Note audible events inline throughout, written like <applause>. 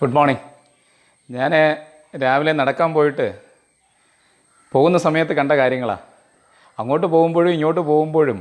Good morning ഞാൻ രാവിലെ നടക്കാൻ പോയിട്ട് പോകുന്ന സമയത്ത് കണ്ട കാര്യങ്ങളാണ് അങ്ങോട്ട് പോകുമ്പോഴും ഇങ്ങോട്ട് പോകുമ്പോഴും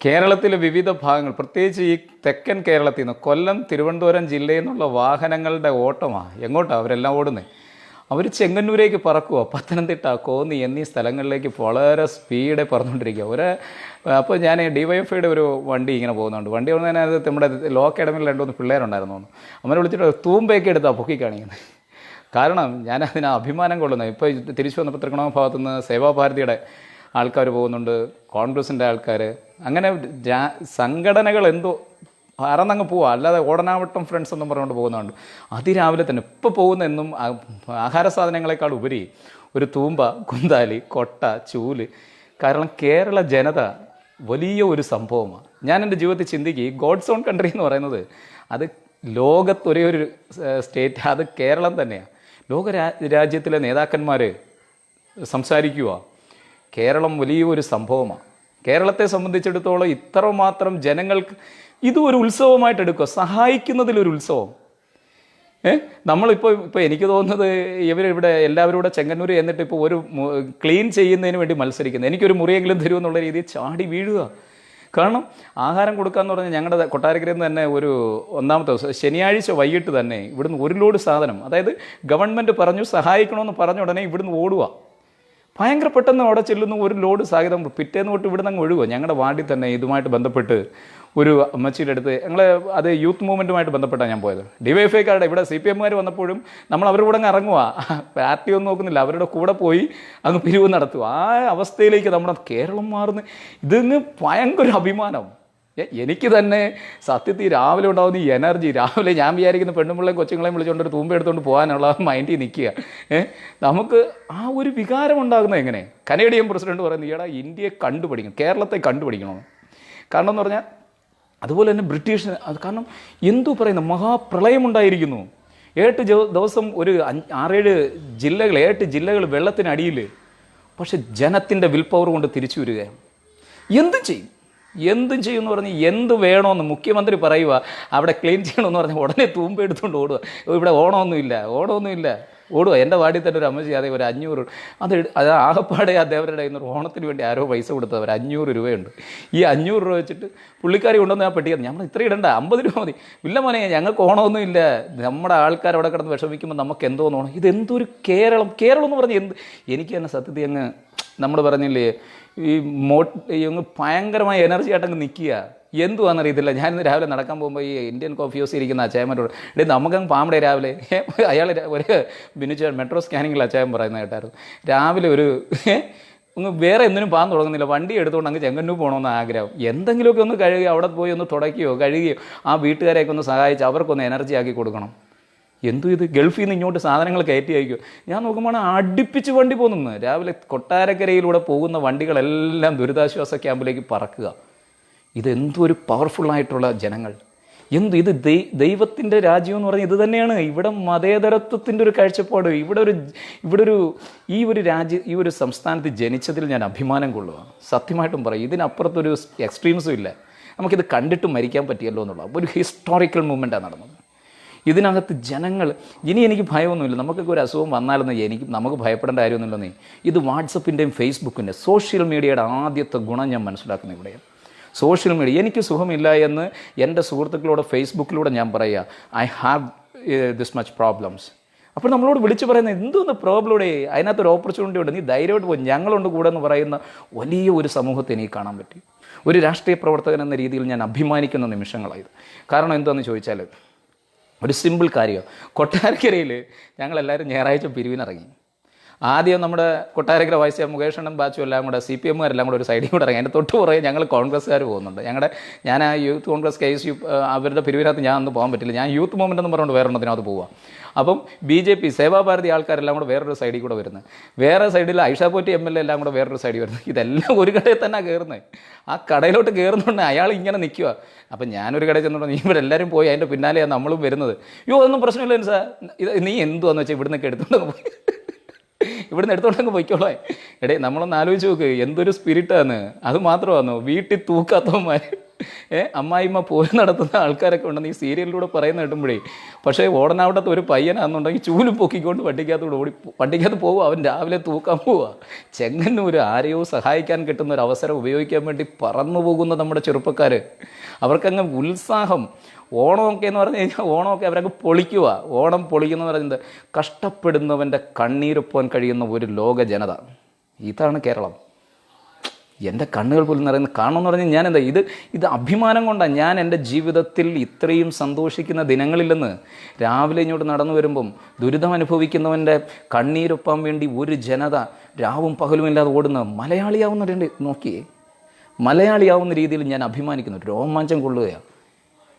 കേരളത്തിലെ വിവിധ ഭാഗങ്ങൾ പ്രത്യേകിച്ച് ഈ തെക്കൻ കേരളത്തിൽ നിന്ന് കൊല്ലം തിരുവനന്തപുരം ജില്ലയിൽ നിന്നുള്ള വാഹനങ്ങളുടെ ഓട്ടമാണ് എങ്ങോട്ടാണ് അവരെല്ലാം ഓടുന്നത് അവർ ചെങ്ങന്നൂരേക്ക് പറക്കുക പത്തനംതിട്ട കോന്നി എന്നീ സ്ഥലങ്ങളിലേക്ക് വളരെ സ്പീഡേ പറന്നുകൊണ്ടിരിക്കുക ഒരു അപ്പോൾ ഞാൻ ഡിവൈഎഫ്ഐയുടെ ഒരു വണ്ടി ഇങ്ങനെ പോകുന്നുണ്ട്. വണ്ടി പോകുന്നതിനകത്ത് നമ്മുടെ ലോ അക്കാഡമിയിൽ രണ്ടുമൂന്ന് പിള്ളേരുണ്ടായിരുന്നു ഉണ്ടായിരുന്നു അവനെ വിളിച്ചിട്ട് തൂമ്പയൊക്കെ എടുത്താണ് പൊക്കി കാണിക്കുന്നത് കാരണം ഞാൻ അതിന് അഭിമാനം കൊള്ളുന്നത്. ഇപ്പോൾ തിരിച്ചു വന്ന പത്രകണോ ഭാഗത്തു നിന്ന് സേവാഭാരതിയുടെ ആൾക്കാർ പോകുന്നുണ്ട് കോൺഗ്രസിന്റെ ആൾക്കാർ അങ്ങനെ സംഘടനകൾ എന്തോ പറന്നങ്ങ് പോവുക അല്ലാതെ ഓടനാവട്ടം ഫ്രണ്ട്സ് എന്നും പറഞ്ഞുകൊണ്ട് പോകുന്നുണ്ട് അതിരാവിലെ തന്നെ. ഇപ്പോൾ പോകുന്ന എന്നും ആഹാര സാധനങ്ങളെക്കാൾ ഉപരി ഒരു തൂമ്പ കുന്താലി കൊട്ട ചൂൽ. കാരണം കേരള ജനത വലിയ ഒരു സംഭവമാണ് ഞാൻ എന്റെ ജീവിതത്തിൽ ചിന്തിക്കുക ഗോഡ്സ് ഓൺ കൺട്രി എന്ന് പറയുന്നത് അത് ലോകത്ത് ഒരേ ഒരു സ്റ്റേറ്റ് അത് കേരളം തന്നെയാണ് ലോക രാജ്യത്തിലെ നേതാക്കന്മാർ സംസാരിക്കുക കേരളം വലിയൊരു സംഭവമാണ് കേരളത്തെ സംബന്ധിച്ചിടത്തോളം ഇത്രമാത്രം ജനങ്ങൾക്ക് ഇതും ഒരു ഉത്സവമായിട്ട് എടുക്കുക. സഹായിക്കുന്നതിലൊരു ഉത്സവം. ഏ? നമ്മളിപ്പോൾ ഇപ്പോൾ എനിക്ക് തോന്നുന്നത് ഇവരിവിടെ എല്ലാവരും കൂടെ ചെങ്ങന്നൂർ എന്നിട്ട് ഇപ്പോൾ ഒരു ക്ലീൻ ചെയ്യുന്നതിന് വേണ്ടി മത്സരിക്കുന്നത് എനിക്കൊരു മുറിയെങ്കിലും തരുമെന്നുള്ള രീതിയിൽ ചാടി വീഴുക. കാരണം ആഹാരം കൊടുക്കാന്ന് പറഞ്ഞാൽ ഞങ്ങളുടെ കൊട്ടാരക്കരയിൽ നിന്ന് തന്നെ ഒരു ഒന്നാമത്തെ ദിവസം ശനിയാഴ്ച വൈകിട്ട് തന്നെ ഇവിടുന്ന് ഒരു ലോഡ് സാധനം അതായത് ഗവൺമെന്റ് പറഞ്ഞു സഹായിക്കണമെന്ന് പറഞ്ഞ ഉടനെ ഇവിടുന്ന് ഓടുക. ഭയങ്കര പെട്ടെന്ന് അവിടെ ചെല്ലുന്ന ഒരു ലോഡ് സാഹിതം പിറ്റേന്ന് തൊട്ട് ഇവിടുന്ന് അങ്ങ് ഒഴുകുക. ഞങ്ങളുടെ വാർഡിൽ തന്നെ ഇതുമായിട്ട് ബന്ധപ്പെട്ട് ഒരു അമ്മച്ചിയുടെ അടുത്ത് ഞങ്ങൾ അത് യൂത്ത് മൂവ്മെന്റുമായിട്ട് ബന്ധപ്പെട്ടാണ് ഞാൻ പോയത്. ഡിവൈഎഫ്ഐക്കാരുടെ ഇവിടെ സി പി എമ്മുകാർ വന്നപ്പോഴും നമ്മൾ അവരുടെ കൂടെ അങ്ങ് ഇറങ്ങുക പാർട്ടി ഒന്നും നോക്കുന്നില്ല. അവരുടെ കൂടെ പോയി അങ്ങ് പിരിവ് നടത്തുക ആ അവസ്ഥയിലേക്ക് നമ്മുടെ കേരളം മാറുന്ന ഇതിന് ഭയങ്കര അഭിമാനം. എനിക്ക് തന്നെ സത്യത്തിൽ രാവിലെ ഉണ്ടാകുന്ന ഈ എനർജി രാവിലെ ഞാൻ വിചാരിക്കുന്ന പെണ്ണുമ്പിള്ളയും കൊച്ചുങ്ങളെയും വിളിച്ചുകൊണ്ട് ഒരു തൂമ്പ എടുത്തുകൊണ്ട് പോകാനുള്ള മൈൻഡിൽ നിൽക്കുക. നമുക്ക് ആ ഒരു വികാരം ഉണ്ടാകുന്നത് എങ്ങനെ? കനേഡിയൻ പ്രസിഡന്റ് പറയുന്നത് ഈടാ ഇന്ത്യയെ കണ്ടുപിടിക്കണം. കേരളത്തെ കണ്ടുപിടിക്കണം കാരണം എന്ന് പറഞ്ഞാൽ അതുപോലെ തന്നെ ബ്രിട്ടീഷ് കാരണം എന്തു പറയുന്ന മഹാപ്രളയമുണ്ടായിരിക്കുന്നു. ഏട്ട് ദിവസം ഒരു ആറേഴ് ജില്ലകൾ ഏട്ട് ജില്ലകൾ വെള്ളത്തിനടിയിൽ. പക്ഷെ ജനത്തിന്റെ വിൽ പവർ കൊണ്ട് തിരിച്ചു വരികയാണ്. എന്തും ചെയ്യും. എന്തും ചെയ്യും എന്ന് പറഞ്ഞ് എന്ത് വേണമെന്ന് മുഖ്യമന്ത്രി പറയുക അവിടെ ക്ലീൻ ചെയ്യണമെന്ന് പറഞ്ഞാൽ ഉടനെ തൂമ്പെടുത്തുകൊണ്ട് ഓടുക ഇവിടെ ഓണമൊന്നുമില്ല ഓണമൊന്നുമില്ല. ഓടുക എന്റെ വാർഡിൽ തന്നെ ഒരു അമ്മച്ചി അതേ ഒരു അഞ്ഞൂറ് അത് അത് ആകപ്പാടെ ആ ദേവരുടെ കയ്യിൽ ഓണത്തിന് വേണ്ടി ആരോ പൈസ കൊടുത്തത്. അവർ അഞ്ഞൂറ് രൂപയുണ്ട്. ഈ അഞ്ഞൂറ് രൂപ വെച്ചിട്ട് പുള്ളിക്കാരി കൊണ്ടുവന്ന് ഞാൻ പെട്ടിയത് നമ്മൾ ഇത്ര ഇടണ്ട. അമ്പത് രൂപ മതി. ഇല്ല മോനെ ഞങ്ങൾക്ക് ഓണമൊന്നും ഇല്ല. നമ്മുടെ ആൾക്കാർ അവിടെ കിടന്ന് വിഷമിക്കുമ്പോൾ നമുക്ക് എന്തോ ഓണം? ഇതെന്തൊരു കേരളം കേരളം എന്ന് പറഞ്ഞാൽ എന്ത്? എനിക്ക് തന്നെ സത്യത്തിൽ അങ്ങ് നമ്മൾ പറഞ്ഞില്ലേ ഈ മോ അങ്ങ് ഭയങ്കരമായ എനർജി ആയിട്ടങ്ങ് നിൽക്കുക. എന്തുവാണെന്നറിയത്തില്ല ഞാനിന്ന് രാവിലെ നടക്കാൻ പോകുമ്പോൾ ഈ ഇന്ത്യൻ കോഫി ഹൗസ് ഇരിക്കുന്ന അച്ചായമാരോട് ഇടേ നമുക്കങ്ങ് പാമ്പടെ രാവിലെ. അയാൾ ഒരു ബിനുച്ച മെട്രോ സ്കാനിങ്ങിൽ അച്ചായം പറയുന്ന കേട്ടായിരുന്നു. രാവിലെ ഒരു ഒന്ന് വേറെ എന്തിനും പാൻ തുടങ്ങുന്നില്ല. വണ്ടി എടുത്തുകൊണ്ട് അങ്ങ് ചെങ്ങന്നൂർ പോകണമെന്ന് ആഗ്രഹം. എന്തെങ്കിലുമൊക്കെ ഒന്ന് കഴുകി അവിടെ പോയി ഒന്ന് തുടയ്ക്കുകയോ കഴുകുകയോ ആ വീട്ടുകാരെയൊക്കെ ഒന്ന് സഹായിച്ച് അവർക്കൊന്ന് എനർജി ആക്കി കൊടുക്കണം. എന്തു ഇത്? ഗൾഫിൽ നിന്ന് ഇങ്ങോട്ട് സാധനങ്ങൾ കയറ്റി അയക്കും ഞാൻ നോക്കുമ്പോൾ അടുപ്പിച്ച് വണ്ടി പോകുന്നു. രാവിലെ കൊട്ടാരക്കരയിലൂടെ പോകുന്ന വണ്ടികളെല്ലാം ദുരിതാശ്വാസ ക്യാമ്പിലേക്ക് പറക്കുക. ഇതെന്തൊരു പവർഫുള്ളായിട്ടുള്ള ജനങ്ങൾ. എന്ത് ഇത് ദൈ ദൈവത്തിന്റെ രാജ്യം എന്ന് പറഞ്ഞാൽ ഇത് തന്നെയാണ്. ഇവിടെ മതേതരത്വത്തിന്റെ ഒരു കാഴ്ചപ്പാട് ഇവിടെ ഒരു ഇവിടെ ഒരു ഈ ഒരു രാജ്യ ഈ ഒരു സംസ്ഥാനത്ത് ജനിച്ചതിൽ ഞാൻ അഭിമാനം കൊള്ളുക സത്യമായിട്ടും പറയും ഇതിനപ്പുറത്തൊരു എക്സ്ട്രീംസും ഇല്ല. നമുക്കിത് കണ്ടിട്ട് മരിക്കാൻ പറ്റിയല്ലോ എന്നുള്ള ഒരു ഹിസ്റ്റോറിക്കൽ മൂവ്മെന്റാണ് നടന്നത്. ഇതിനകത്ത് ജനങ്ങൾ ഇനി എനിക്ക് ഭയമൊന്നുമില്ല. നമുക്കൊക്കെ ഒരു അസുഖം വന്നാലെന്ന് എനിക്ക് നമുക്ക് ഭയപ്പെടേണ്ട കാര്യമൊന്നുമില്ലെന്നേ. ഇത് വാട്സപ്പിന്റെയും ഫേസ്ബുക്കിന്റെ സോഷ്യൽ മീഡിയയുടെ ആദ്യത്തെ ഗുണം ഞാൻ മനസ്സിലാക്കുന്നത് ഇവിടെയാണ്. സോഷ്യൽ മീഡിയ എനിക്ക് സുഖമില്ല എന്ന് എന്റെ സുഹൃത്തുക്കളോട് ഫേസ്ബുക്കിലൂടെ ഞാൻ പറയുക I have this much problems അപ്പോൾ നമ്മളോട് വിളിച്ചു പറയുന്ന എന്തോന്ന് അതിനകത്ത് ഒരു ഓപ്പർച്യൂണിറ്റി ഉണ്ട്. നീ ധൈര്യമായിട്ട് പോകും ഞങ്ങളുണ്ട് കൂടെ എന്ന് പറയുന്ന വലിയ ഒരു സമൂഹത്തെ എനിക്ക് കാണാൻ പറ്റി. ഒരു രാഷ്ട്രീയ പ്രവർത്തകൻ എന്ന രീതിയിൽ ഞാൻ അഭിമാനിക്കുന്ന നിമിഷങ്ങളായത് കാരണം എന്താണെന്ന് ചോദിച്ചാൽ ഒരു സിമ്പിൾ കാര്യം. കൊട്ടാരക്കരയിൽ ഞങ്ങളെല്ലാവരും ഞായറാഴ്ച പിരിവിനിറങ്ങി. ആദ്യം നമ്മുടെ കൊട്ടാരക്കര വൈസ് മുകേഷണ്ണൻ ബാച്ചു എല്ലാം കൂടെ സി പി എമ്മുകാരെല്ലാം കൂടെ ഒരു സൈഡിൽ കൂടെ ഇറങ്ങി. അതിന്റെ തൊട്ട് പുറകെ ഞങ്ങൾ കോൺഗ്രസ്സുകാർ പോകുന്നുണ്ട്. ഞങ്ങളുടെ ഞാൻ ആ youth Congress K S U അവരുടെ പിരിവിനകത്ത് ഞാൻ അന്ന് പോകാൻ പറ്റില്ല. ഞാൻ യൂത്ത് മൂവ്മെന്റ് എന്ന് പറഞ്ഞുകൊണ്ട് വേറെ എണ്ണത്തിനകത്ത് പോവാം. അപ്പം ബി ജെ പി സേവാഭാരതി ആൾക്കാരെല്ലാം കൂടെ വേറൊരു സൈഡിൽ കൂടെ വരുന്നത് വേറെ സൈഡിൽ ഐഷാപോറ്റി എം എൽ എ എല്ലാം കൂടെ വേറൊരു സൈഡിൽ വരുന്നത് ഇതെല്ലാം ഒരു കടയിൽ തന്നെ കയറുന്നത് ആ കടയിലോട്ട് കയറുന്നുണ്ട് അയാൾ ഇങ്ങനെ നിൽക്കുക അപ്പം ഞാനൊരു കടയിൽ ചെന്നിട്ട് നീ ഇവിടെ എല്ലാവരും പോയി അതിന്റെ പിന്നാലെയാണ് നമ്മളും വരുന്നത്. യോ ഒന്നും പ്രശ്നമില്ല സാർ. ഇത് നീ എന്തുവാന്ന് വെച്ചാൽ ഇവിടുന്നൊക്കെ എടുത്തുകൊണ്ട് പോയി. ഇവിടുന്ന് എടുത്തോണ്ടങ്ങ് പൊയ്ക്കോളേ. എടേ നമ്മളൊന്ന് ആലോചിച്ച് നോക്ക് എന്തൊരു സ്പിരിറ്റാണ്. അത് മാത്രമാണോ വീട്ടിൽ തൂക്കാത്തവന്മാർ ഏ അമ്മായിമ്മ പോയി നടത്തുന്ന ആൾക്കാരൊക്കെ ഉണ്ടെന്ന് ഈ സീരിയലിലൂടെ പറയുന്ന കേട്ടുമ്പോഴേ പക്ഷേ ഓടനാവട്ടത്ത് ഒരു പയ്യനാണെന്നുണ്ടെങ്കിൽ ചൂലും പൊക്കിക്കൊണ്ട് വണ്ടിക്കകത്തൂടെ ഓടി വണ്ടിക്കകത്ത് പോകുക അവൻ രാവിലെ തൂക്കാൻ പോവുക. ചെങ്ങന്നൂർ ആരെയോ സഹായിക്കാൻ കിട്ടുന്ന ഒരു അവസരം ഉപയോഗിക്കാൻ വേണ്ടി പറന്നു പോകുന്ന നമ്മുടെ ചെറുപ്പക്കാർ അവർക്കങ്ങ് ഉത്സാഹം ഓണമൊക്കെ എന്ന് പറഞ്ഞു കഴിഞ്ഞാൽ ഓണമൊക്കെ അവരൊക്കെ പൊളിക്കുക ഓണം പൊളിക്കുന്നു പറയുന്നത് കഷ്ടപ്പെടുന്നവന്റെ കണ്ണീരൊപ്പാൻ കഴിയുന്ന ഒരു ലോക ജനത. ഇതാണ് കേരളം. എന്റെ കണ്ണുകൾ പോലും നിറയുന്ന കാണണമെന്ന് പറഞ്ഞാൽ ഞാൻ എന്താ ഇത് ഇത് അഭിമാനം കൊണ്ടാണ് ഞാൻ എന്റെ ജീവിതത്തിൽ ഇത്രയും സന്തോഷിക്കുന്ന ദിനങ്ങളില്ലെന്ന് രാവിലെ ഇങ്ങോട്ട് നടന്നു വരുമ്പം ദുരിതം അനുഭവിക്കുന്നവന്റെ കണ്ണീരൊപ്പാൻ വേണ്ടി ഒരു ജനത രാവും പകലും ഇല്ലാതെ ഓടുന്ന മലയാളിയാവുന്ന നോക്കിയേ. മലയാളിയാവുന്ന രീതിയിൽ ഞാൻ അഭിമാനിക്കുന്നു. രോമാഞ്ചം കൊള്ളുകയാണ്.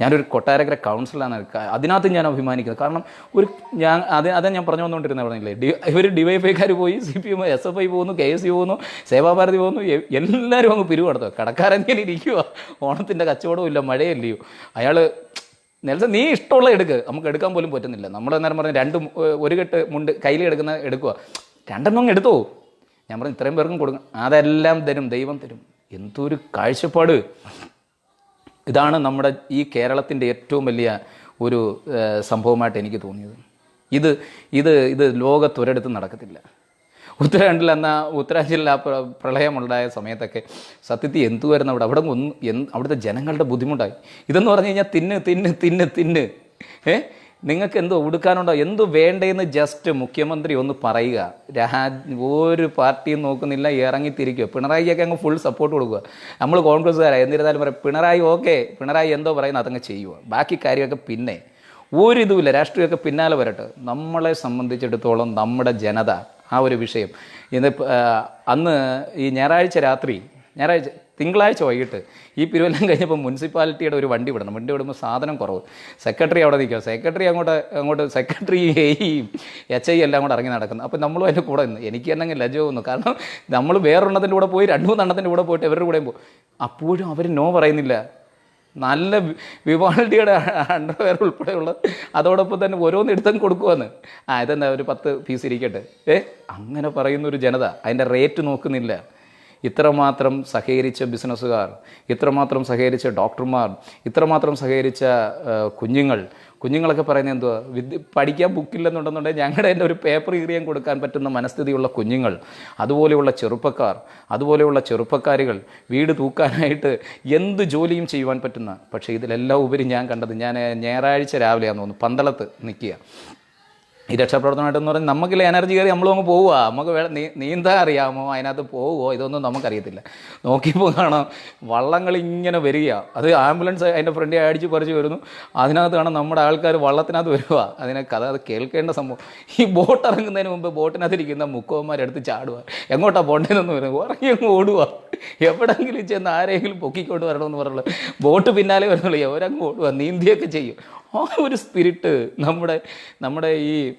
ഞാനൊരു കൊട്ടാരക്കര കൗൺസിലാണ് അതിനകത്ത് ഞാൻ അഭിമാനിക്കുന്നത്. കാരണം ഒരു ഞാൻ അത് അതാ ഞാൻ പറഞ്ഞു വന്നുകൊണ്ടിരുന്നത് പറഞ്ഞില്ലേ ഡി ഇവർ ഡിവൈഫൈക്കാർ പോയി C P M S F I പോകുന്നു കെ എസ് സി പോകുന്നു സേവാഭാരതി പോകുന്നു എല്ലാവരും അങ്ങ് പിരിവ് നടത്തുക കടക്കാരെങ്ങനെ ഇരിക്കുക ഓണത്തിന്റെ കച്ചവടവും ഇല്ല മഴയല്ലയോ. അയാൾ നെൽസൺ നീ ഇഷ്ടമുള്ള എടുക്ക്. നമുക്ക് എടുക്കാൻ പോലും പറ്റുന്നില്ല. നമ്മൾ നേരം പറഞ്ഞ രണ്ട് ഒരു കെട്ട് മുണ്ട് കയ്യിൽ എടുക്കുന്ന എടുക്കുക രണ്ടെണ്ണം അങ്ങ് എടുത്തോ. ഞാൻ പറഞ്ഞു ഇത്രയും പേർക്കും കൊടുക്കും അതെല്ലാം തരും ദൈവം തരും. എന്തൊരു കാഴ്ചപ്പാട്. ഇതാണ് നമ്മുടെ ഈ കേരളത്തിന്റെ ഏറ്റവും വലിയ ഒരു സംഭവമായിട്ട് എനിക്ക് തോന്നിയത്. ഇത് ഇത് ഇത് ലോകത്തൊരിടത്തും നടക്കത്തില്ല. ഉത്തരാഖണ്ഡിൽ എന്നാൽ ഉത്തരാഖണ്ഡിൽ ആ പ്രളയമുണ്ടായ സമയത്തൊക്കെ സത്യത്തിൽ എന്തുവായിരുന്നു അവിടെ? അവിടെ ഒന്ന് അവിടുത്തെ ജനങ്ങളുടെ ബുദ്ധിമുട്ടായി. ഇതെന്ന് പറഞ്ഞു കഴിഞ്ഞാൽ തിന്ന് തിന്ന് തിന്ന് തിന്ന്. ഏ? നിങ്ങൾക്ക് എന്തോ ഉടുക്കാനുണ്ടോ എന്തു വേണ്ടേന്ന് ജസ്റ്റ് മുഖ്യമന്ത്രി ഒന്ന് പറയുക. രാ ഒരു പാർട്ടിയും നോക്കുന്നില്ല ഇറങ്ങിത്തിരിക്കുക. പിണറായിക്കൊക്കെ അങ്ങ് ഫുൾ സപ്പോർട്ട് കൊടുക്കുക. നമ്മൾ കോൺഗ്രസ്സുകാരാണ് എന്നിരുന്നാലും പറയാം പിണറായി ഓക്കെ പിണറായി എന്തോ പറയുന്നത് അതങ്ങ് ചെയ്യുക. ബാക്കി കാര്യമൊക്കെ പിന്നെ. ഒരു ഇതുമില്ല രാഷ്ട്രീയമൊക്കെ പിന്നാലെ വരട്ടെ. നമ്മളെ സംബന്ധിച്ചിടത്തോളം നമ്മുടെ ജനത ആ ഒരു വിഷയം. ഇന്ന് അന്ന് ഈ ഞായറാഴ്ച രാത്രി ഞായറാഴ്ച തിങ്കളാഴ്ച വൈകിട്ട് ഈ പിരുവെല്ലാം കഴിഞ്ഞപ്പോൾ മുനിസിപ്പാലിറ്റിയുടെ ഒരു വണ്ടി വിടണം. വണ്ടി വിടുമ്പോൾ സാധനം കുറവ്. സെക്രട്ടറി അവിടെ നിൽക്കുക. സെക്രട്ടറി അങ്ങോട്ട് അങ്ങോട്ട് സെക്രട്ടറി എയും എച്ച് ഐ എല്ലാം കൂടെ ഇറങ്ങി നടക്കുന്നു. അപ്പോൾ നമ്മളും അതിന്റെ കൂടെ നിന്ന്. എനിക്ക് തന്നെ ലജ്ജ തോന്നുന്നു. കാരണം നമ്മൾ വേറൊരെണ്ണത്തിന്റെ കൂടെ പോയി രണ്ട് മൂന്ന് മൂന്നെണ്ണത്തിന്റെ കൂടെ പോയിട്ട് ഇവരുടെ കൂടെയും പോകും. അപ്പോഴും അവർ നോ പറയുന്നില്ല. നല്ല വി- വിവാൾഡിയുടെ അണ്ടർവെയർ ഉൾപ്പെടെയുള്ള അതോടൊപ്പം തന്നെ ഓരോന്ന് എടുത്തും കൊടുക്കുമെന്ന് ആ ഇതെന്താ ഒരു പത്ത് പീസ് ഇരിക്കട്ടെ. ഏ അങ്ങനെ പറയുന്ന ഒരു ജനത അതിന്റെ റേറ്റ് നോക്കുന്നില്ല. ഇത്രമാത്രം സഹകരിച്ച ബിസിനസ്സുകാർ ഇത്രമാത്രം സഹകരിച്ച ഡോക്ടർമാർ ഇത്രമാത്രം സഹകരിച്ച കുഞ്ഞുങ്ങൾ. കുഞ്ഞുങ്ങളൊക്കെ പറയുന്നത് എന്തുവാ? വിദ്യ പഠിക്കാൻ ബുക്കില്ലെന്നുണ്ടെന്നുണ്ടെങ്കിൽ ഞങ്ങളുടെ എന്റെ ഒരു പേപ്പർ കീറിയാൻ കൊടുക്കാൻ പറ്റുന്ന മനസ്ഥിതിയുള്ള കുഞ്ഞുങ്ങൾ അതുപോലെയുള്ള ചെറുപ്പക്കാർ അതുപോലെയുള്ള ചെറുപ്പക്കാരികൾ വീട് തൂക്കാനായിട്ട് എന്ത് ജോലിയും ചെയ്യുവാൻ പറ്റുന്ന പക്ഷേ ഇതിലെല്ലാം ഉപരി ഞാൻ കണ്ടത് ഞാൻ ഞായറാഴ്ച രാവിലെയാണെന്ന് തോന്നുന്നു പന്തളത്ത് നിൽക്കുക. ഈ രക്ഷാപ്രവർത്തനമായിട്ടെന്ന് പറഞ്ഞാൽ നമുക്കില്ല എനർജി കയറി നമ്മൾ അങ്ങ് പോവുക. നമുക്ക് നീന്താൻ അറിയാമോ? അതിനകത്ത് പോവുമോ ഇതൊന്നും നമുക്കറിയത്തില്ല. നോക്കിയപ്പോൾ കാണാം വള്ളങ്ങൾ ഇങ്ങനെ വരിക. അത് ആംബുലൻസ് അതിന്റെ ഫ്രണ്ടിൽ അടിച്ച് പറിച്ച് വരുന്നു. അതിനകത്ത് കാണാം നമ്മുടെ ആൾക്കാർ വള്ളത്തിനകത്ത് വരിക അതിനെ കഥ അത് കേൾക്കേണ്ട സംഭവം. ഈ ബോട്ട് ഇറങ്ങുന്നതിന് മുമ്പ് ബോട്ടിനകത്തിരിക്കുന്ന മുക്കവന്മാരെടുത്ത് ചാടുക എങ്ങോട്ടാണ് പോണ്ടേന്ന് പറയുന്നത് ഉറങ്ങി അങ്ങ് ഓടുക എവിടെങ്കിലും ചെന്ന് ആരെങ്കിലും പൊക്കിക്കൊണ്ട് വരണമെന്ന് പറഞ്ഞുള്ളൂ. ബോട്ട് പിന്നാലെ വരുന്നുള്ളൂ. അവരങ്ങ് ഓടുക നീന്തിയൊക്കെ ചെയ്യും. ആ ഒരു സ്പിരിറ്റ് നമ്മുടെ നമ്മുടെ ഈ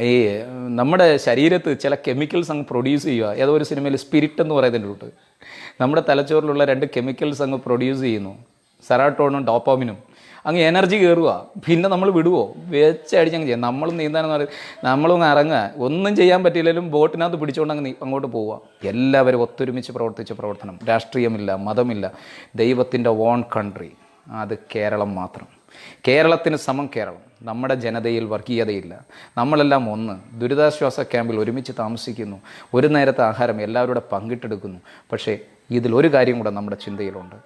ഈ നമ്മുടെ ശരീരത്ത് ചില കെമിക്കൽസ് അങ്ങ് പ്രൊഡ്യൂസ് ചെയ്യുക. ഏതോ ഒരു സിനിമയിൽ സ്പിരിറ്റ് എന്ന് പറയുന്നതിന്റെ കൂട്ട് നമ്മുടെ തലച്ചോറിലുള്ള രണ്ട് കെമിക്കൽസ് അങ്ങ് പ്രൊഡ്യൂസ് ചെയ്യുന്നു. സെറാട്ടോണും ഡോപ്പോമിനും അങ്ങ് എനർജി കയറുക പിന്നെ നമ്മൾ വിടുവോ? വെച്ചടിച്ച് അങ്ങ് ചെയ്യാം. നമ്മൾ നീന്താനെന്ന് പറയും നമ്മളൊന്ന് ഇറങ്ങുക ഒന്നും ചെയ്യാൻ പറ്റിയില്ലെങ്കിലും ബോട്ടിനകത്ത് പിടിച്ചുകൊണ്ട് അങ്ങ് അങ്ങോട്ട് പോവുക. എല്ലാവരും ഒത്തൊരുമിച്ച് പ്രവർത്തിച്ച പ്രവർത്തനം. രാഷ്ട്രീയമില്ല മതമില്ല. ദൈവത്തിന്റെ ഓൺ കൺട്രി അത് കേരളം മാത്രം. കേരളത്തിന് സമം കേരളം. നമ്മുടെ ജനതയിൽ വർഗീയതയില്ല. നമ്മളെല്ലാം ഒന്ന്. ദുരിതാശ്വാസ ക്യാമ്പിൽ ഒരുമിച്ച് താമസിക്കുന്നു. ഒരു നേരത്തെ ആഹാരം എല്ലാവരുടെ പങ്കിട്ടെടുക്കുന്നു. പക്ഷേ ഇതിലൊരു കാര്യം കൂടെ നമ്മുടെ ചിന്തയിലുണ്ട്.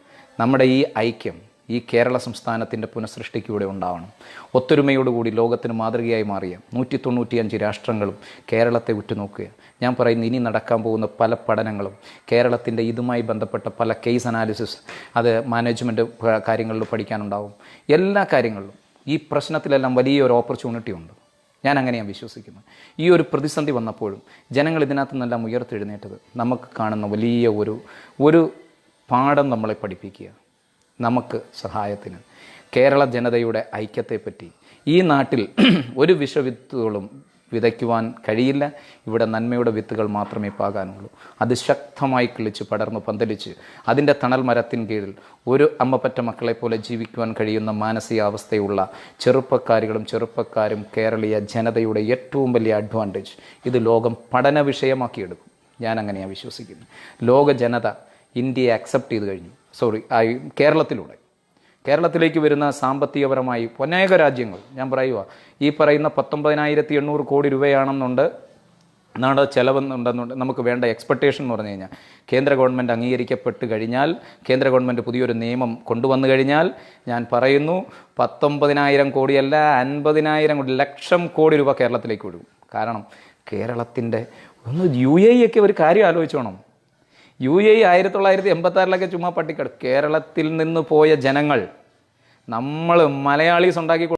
നമ്മുടെ ഈ ഐക്യം ഈ കേരള സംസ്ഥാനത്തിന്റെ പുനഃസൃഷ്ടിക്കൂടെ ഉണ്ടാവണം. ഒത്തൊരുമയോടുകൂടി ലോകത്തിന് മാതൃകയായി മാറിയ നൂറ്റി തൊണ്ണൂറ്റിയഞ്ച് രാഷ്ട്രങ്ങളും കേരളത്തെ ഉറ്റുനോക്കുക. ഞാൻ പറയുന്ന ഇനി നടക്കാൻ പോകുന്ന പല പഠനങ്ങളും കേരളത്തിന്റെ ഇതുമായി ബന്ധപ്പെട്ട പല കേസ് അനാലിസിസ് അത് മാനേജ്മെന്റ് കാര്യങ്ങളിൽ പഠിക്കാനുണ്ടാവും. എല്ലാ കാര്യങ്ങളിലും ഈ പ്രശ്നത്തിലെല്ലാം വലിയൊരു ഓപ്പർച്യൂണിറ്റി ഉണ്ട്. ഞാൻ അങ്ങനെയാണ് വിശ്വസിക്കുന്നത്. ഈ ഒരു പ്രതിസന്ധി വന്നപ്പോഴും ജനങ്ങൾ ഇതിനകത്ത് നിന്നെല്ലാം ഉയർത്തെഴുന്നേറ്റത്. നമുക്ക് കാണുന്ന വലിയ ഒരു ഒരു പാഠം നമ്മളെ പഠിപ്പിക്കുക. നമുക്ക് സഹായത്തിന്. കേരള ജനതയുടെ ഐക്യത്തെപ്പറ്റി. ഈ നാട്ടിൽ <clears throat> ഒരു വിഷവിത്തുകളും വിതയ്ക്കുവാൻ കഴിയില്ല. ഇവിടെ നന്മയുടെ വിത്തുകൾ മാത്രമേ പാകാനുള്ളൂ. അത് ശക്തമായി കിളിച്ച് പടർന്ന് പന്തലിച്ച് അതിന്റെ തണൽ മരത്തിൻ കീഴിൽ ഒരു അമ്മപ്പറ്റ മക്കളെ പോലെ ജീവിക്കുവാൻ കഴിയുന്ന മാനസികാവസ്ഥയുള്ള ചെറുപ്പക്കാരികളും ചെറുപ്പക്കാരും കേരളീയ ജനതയുടെ ഏറ്റവും വലിയ അഡ്വാന്റേജ് ഇത് ലോകം പഠന വിഷയമാക്കിയെടുക്കും. ഞാൻ അങ്ങനെയാണ് വിശ്വസിക്കുന്നത്. ലോക ജനത ഇന്ത്യയെ അക്സെപ്റ്റ് ചെയ്ത് കഴിഞ്ഞു. സോറി കേരളത്തിലൂടെ. കേരളത്തിലേക്ക് വരുന്ന സാമ്പത്തികപരമായി അനേക രാജ്യങ്ങൾ ഞാൻ പറയുക ഈ പറയുന്ന പത്തൊമ്പതിനായിരത്തി എണ്ണൂറ് കോടി രൂപയാണെന്നുണ്ട് നാട് ചെലവെന്നുണ്ടെന്നുണ്ട് നമുക്ക് വേണ്ട എക്സ്പെക്ടേഷൻ എന്ന് പറഞ്ഞു കഴിഞ്ഞാൽ കേന്ദ്ര ഗവൺമെന്റ് അംഗീകരിക്കപ്പെട്ട് കഴിഞ്ഞാൽ കേന്ദ്ര ഗവൺമെന്റ് പുതിയൊരു നിയമം കൊണ്ടുവന്നു കഴിഞ്ഞാൽ ഞാൻ പറയുന്നു പത്തൊമ്പതിനായിരം കോടിയല്ല അൻപതിനായിരം കോടി ലക്ഷം കോടി രൂപ കേരളത്തിലേക്ക് വിടും. കാരണം കേരളത്തിന്റെ ഒന്ന് യു എ ഒക്കെ ഒരു കാര്യം ആലോചിച്ചോണം യു എ ആയിരത്തി തൊള്ളായിരത്തി എൺപത്തി ആറിലൊക്കെ ചുമ്മാ പട്ടിക്കട കേരളത്തിൽ നിന്ന് പോയ ജനങ്ങൾ നമ്മൾ മലയാളീസ് ഉണ്ടാക്കി